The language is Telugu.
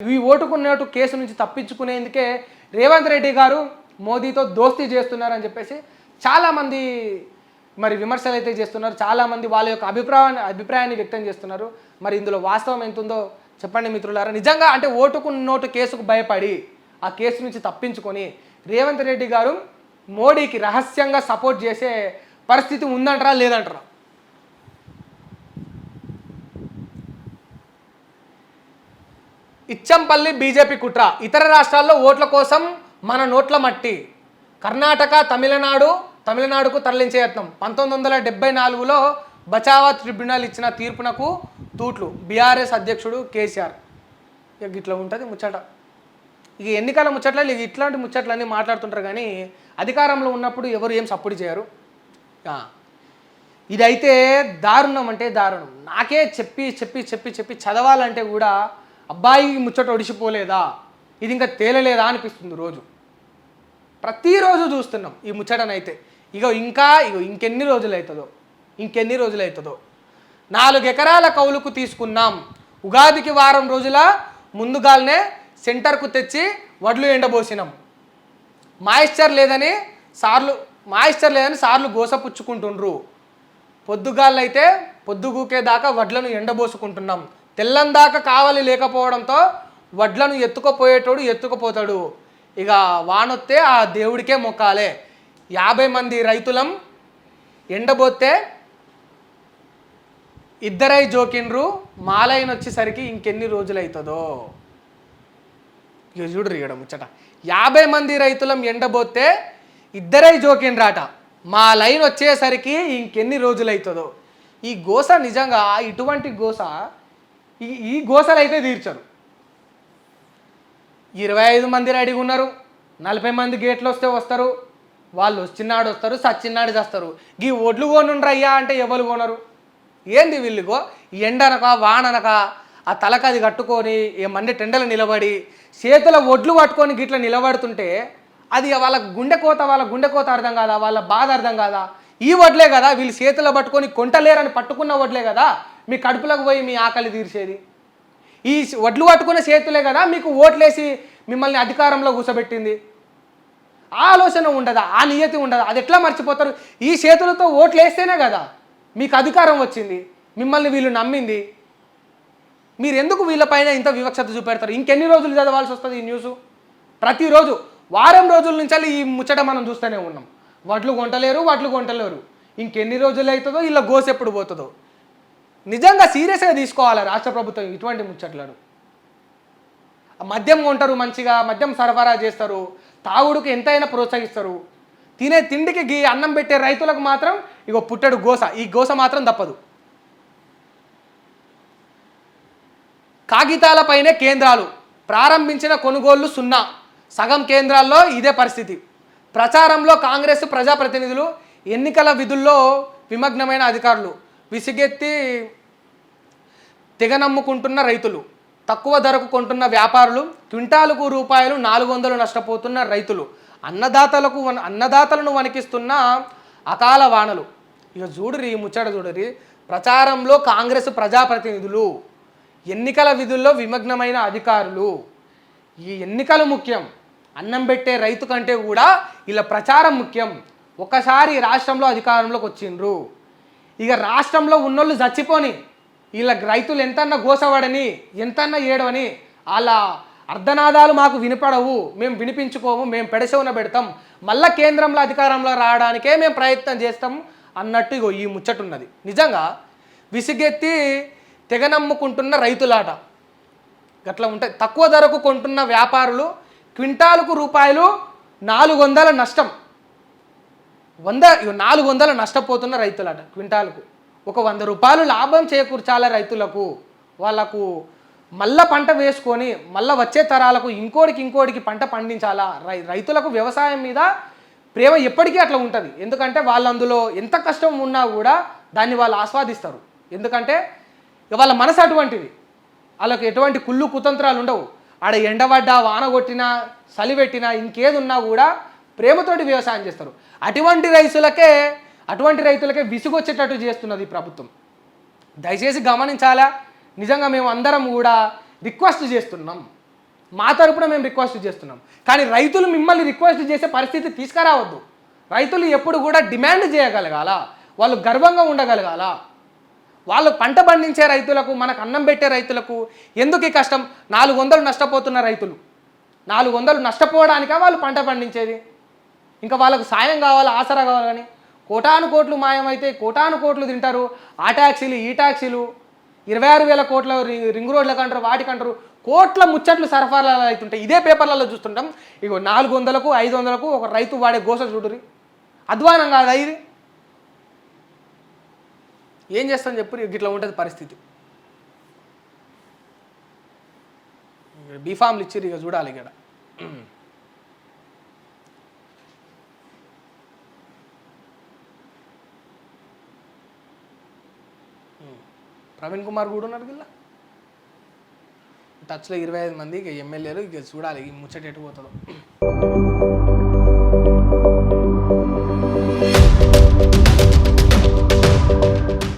ఈ ఓటుకున్నట్టు కేసు నుంచి తప్పించుకునేందుకే రేవంత్ రెడ్డి గారు మోదీతో దోస్తీ చేస్తున్నారని చెప్పేసి చాలామంది మరి విమర్శలు అయితే చేస్తున్నారు. చాలామంది వాళ్ళ యొక్క అభిప్రాయాన్ని అభిప్రాయాన్ని వ్యక్తం చేస్తున్నారు. మరి ఇందులో వాస్తవం ఎంతుందో చెప్పండి మిత్రులారా. నిజంగా అంటే ఓటుకు నోటు కేసుకు భయపడి ఆ కేసు నుంచి తప్పించుకొని రేవంత్ రెడ్డి గారు మోడీకి రహస్యంగా సపోర్ట్ చేసే పరిస్థితి ఉందంటారా లేదంటారా? ఇచ్చంపల్లి బీజేపీ కుట్ర. ఇతర రాష్ట్రాల్లో ఓట్ల కోసం మన నోట్ల మట్టి. కర్ణాటక తమిళనాడు తమిళనాడుకు తరలించే యత్నం. పంతొమ్మిది వందల డెబ్బై నాలుగులో బచావా ట్రిబ్యునల్ ఇచ్చిన తీర్పునకు తూట్లు. బీఆర్ఎస్ అధ్యక్షుడు కేసీఆర్. ఇక ఇట్లా ఉంటుంది ముచ్చట. ఇక ఎన్నికల ముచ్చట్లు ఇక ఇట్లాంటి ముచ్చట్లన్నీ మాట్లాడుతుంటారు కానీ అధికారంలో ఉన్నప్పుడు ఎవరు ఏం సపోర్ట్ చేయరు. ఇదైతే దారుణం అంటే దారుణం. నాకే చెప్పి చెప్పి చెప్పి చెప్పి చదవాలంటే కూడా అబ్బాయి ముచ్చట ఒడిసిపోలేదా? ఇది ఇంకా తేలలేదా అనిపిస్తుంది రోజు. ప్రతిరోజు చూస్తున్నాం ఈ ముచ్చటనైతే. ఇగో ఇంకా ఇగో ఇంకెన్ని రోజులు అవుతుందో ఇంకెన్ని రోజులు అవుతుందో నాలుగు ఎకరాల కౌలుకు తీసుకున్నాం. ఉగాదికి వారం రోజుల ముందుగానే సెంటర్కు తెచ్చి వడ్లు ఎండబోసినాం. మాయిశ్చర్ లేదని సార్లు మాయిశ్చర్ లేదని సార్లు గోసపుచ్చుకుంటుండ్రు పొద్దుగాళ్ళైతే పొద్దుగూకే దాకా వడ్లను ఎండబోసుకుంటున్నాం. తెల్లందాక కావాలి లేకపోవడంతో వడ్లను ఎత్తుకుపోయేటోడు ఎత్తుకుపోతాడు. ఇక వానొత్తే ఆ దేవుడికే మొక్కాలే. యాభై మంది రైతులం ఎండబోతే ఇద్దరై జోకిండ్రు మాలైన వచ్చేసరికి ఇంకెన్ని రోజులు అవుతుందో ఇక చూడు ముచ్చట. యాభై మంది రైతులం ఎండబోతే ఇద్దరై జోకిండ్రాట. మా లైన్ వచ్చేసరికి ఇంకెన్ని రోజులు అవుతుందో ఈ గోస నిజంగా ఇటువంటి గోస ఈ ఈ గోసలు అయితే తీర్చరు. ఇరవై ఐదు మంది రెడీగా ఉన్నారు. నలభై మంది గేట్లు వస్తే వస్తారు. వాళ్ళు వచ్చినాడు వస్తారు సచ్చినాడు చేస్తారు. ఈ ఒడ్లు కొనుండ్రు అయ్యా అంటే ఎవరు కొనరు? ఏంది వీళ్ళుగో? ఎండనక వాననక ఆ తలకది కట్టుకొని ఏ మంది టెండలు నిలబడి చేతుల ఒడ్లు పట్టుకొని గిట్ల నిలబడుతుంటే అది వాళ్ళ గుండె కోత వాళ్ళ గుండె కోత అర్థం కాదా? వాళ్ళ బాధ అర్థం కాదా? ఈ వడ్లే కదా వీళ్ళు చేతులు పట్టుకొని కొంటలేరని పట్టుకున్న వడ్లే కదా? మీ కడుపులకు పోయి మీ ఆకలి తీర్చేది. ఈ వడ్లు పట్టుకున్న చేతులే కదా మీకు ఓట్లేసి మిమ్మల్ని అధికారంలో కూర్చోబెట్టింది ఆ ఆలోచన ఉండదా? ఆ నియతి ఉండదా? అది ఎట్లా మర్చిపోతారు? ఈ చేతులతో ఓట్లు వేస్తేనే కదా మీకు అధికారం వచ్చింది. మిమ్మల్ని వీళ్ళు నమ్మింది. మీరు ఎందుకు వీళ్ళపైన ఇంత వివక్షత చూపెడతారు? ఇంకెన్ని రోజులు చదవాల్సి వస్తుంది ఈ న్యూస్? ప్రతిరోజు వారం రోజుల నుంచి ఈ ముచ్చట మనం చూస్తూనే ఉన్నాం. వడ్లు కొంటలేరు వడ్లు కొంటలేరు. ఇంకెన్ని రోజులు అవుతుందో ఇలా గోసెప్పుడు ఎప్పుడు పోతుందో. నిజంగా సీరియస్గా తీసుకోవాలి రాష్ట్ర ప్రభుత్వం ఇటువంటి ముచ్చట్లను? మద్యం కొంటారు మంచిగా మద్యం సరఫరా చేస్తారు తాగుడుకు ఎంతైనా ప్రోత్సహిస్తారు. తినే తిండికి గీ అన్నం పెట్టే రైతులకు మాత్రం ఇగో పుట్టడు గోస ఈ గోస మాత్రం తప్పదు. కాగితాలపైనే కేంద్రాలు ప్రారంభించిన కొనుగోళ్ళు సున్నా. సగం కేంద్రాల్లో ఇదే పరిస్థితి. ప్రచారంలో కాంగ్రెస్ ప్రజాప్రతినిధులు ఎన్నికల విధుల్లో విమగ్నమైన అధికారులు. విసిగెత్తి తెగనమ్ముకుంటున్న రైతులు తక్కువ ధరకు కొంటున్న వ్యాపారులు క్వింటాలకు రూపాయలు నాలుగు వందలు నష్టపోతున్న రైతులు అన్నదాతలకు అన్నదాతలను వణికిస్తున్న అకాల వానలు. ఇక చూడరి ముచ్చట చూడరి ప్రచారంలో కాంగ్రెస్ ప్రజాప్రతినిధులు ఎన్నికల విధుల్లో విమగ్నమైన అధికారులు. ఈ ఎన్నికలు ముఖ్యం. అన్నం పెట్టే రైతు కంటే కూడా ఇలా ప్రచారం ముఖ్యం. ఒకసారి రాష్ట్రంలో అధికారంలోకి వచ్చిండ్రు. ఇక రాష్ట్రంలో ఉన్నోళ్ళు చచ్చిపోని వీళ్ళకి రైతులు ఎంతన్నా గోసవడని ఎంతన్నా ఏడవని వాళ్ళ అర్ధనాదాలు మాకు వినపడవు మేము వినిపించుకోము మేము పెడసవున పెడతాం మళ్ళా కేంద్రంలో అధికారంలో రావడానికే మేము ప్రయత్నం చేస్తాం అన్నట్టు ఇగో ఈ ముచ్చటున్నది. నిజంగా విసిగెత్తి తెగనమ్ముకుంటున్న రైతులాట. గట్లా ఉంటాయి. తక్కువ ధరకు కొంటున్న వ్యాపారులు క్వింటాలకు రూపాయలు నాలుగు వందల నష్టం. వంద నాలుగు వందల నష్టపోతున్న రైతులట క్వింటాలకు. ఒక వంద రూపాయలు లాభం చేకూర్చాలి రైతులకు. వాళ్ళకు మళ్ళా పంట వేసుకొని మళ్ళా వచ్చే తరాలకు ఇంకోటికి ఇంకోటికి పంట పండించాలా? రై రైతులకు వ్యవసాయం మీద ప్రేమ ఎప్పటికీ అట్లా ఉంటుంది. ఎందుకంటే వాళ్ళు అందులో ఎంత కష్టం ఉన్నా కూడా దాన్ని వాళ్ళు ఆస్వాదిస్తారు. ఎందుకంటే వాళ్ళ మనసు అటువంటిది. వాళ్ళకి ఎటువంటి కుళ్ళు కుతంత్రాలు ఉండవు. ఆడ ఎండబడ్డా వాన కొట్టినా చలి పెట్టినా ఇంకేది ఉన్నా కూడా ప్రేమతోటి వ్యవసాయం చేస్తారు. అటువంటి రైతులకే అటువంటి రైతులకే విసుగొచ్చేటట్టు చేస్తున్నది ఈ ప్రభుత్వం. దయచేసి గమనించాలా? నిజంగా మేము అందరం కూడా రిక్వెస్ట్ చేస్తున్నాం. మా తరపున మేము రిక్వెస్ట్ చేస్తున్నాం. కానీ రైతులు మిమ్మల్ని రిక్వెస్ట్ చేసే పరిస్థితి తీసుకురావద్దు. రైతులు ఎప్పుడు కూడా డిమాండ్ చేయగలగాల? వాళ్ళు గర్వంగా ఉండగలగాల? వాళ్ళు పంట పండించే రైతులకు మనకు అన్నం పెట్టే రైతులకు ఎందుకు ఈ కష్టం? నాలుగు వందలు నష్టపోతున్న రైతులు. నాలుగు వందలు నష్టపోవడానికా వాళ్ళు పంట పండించేది? ఇంకా వాళ్ళకు సాయం కావాలి? ఆసరా కావాలని కోటాను కోట్లు మాయమైతే కోటాను కోట్లు తింటారు. ఆ ట్యాక్సీలు ఈ ట్యాక్సీలు ఇరవై ఆరు వేల కోట్ల రి- రింగ్ రోడ్లకు అంటారు వాటికంటారు కోట్ల ముచ్చట్లు సరఫరాలు అవుతుంటాయి. ఇదే పేపర్లలో చూస్తుంటాం. ఇగో నాలుగు వందలకు ఐదు వందలకు ఒక రైతు వాడే గోస చూడురి అధ్వానం కాదు ఇది? ఏం చేస్తాం చెప్పు ఇట్లా ఉంటుంది పరిస్థితి. బీఫామ్లు ఇచ్చిర్రు ఇక చూడాలి ఇక్కడ ప్రవీణ్ కుమార్ కూడా ఉన్నారు వీళ్ళ. టచ్లో ఇరవై ఐదు మంది ఇక ఎమ్మెల్యేలు ఇక చూడాలి ఈ ముచ్చట ఎటు పోతుందో.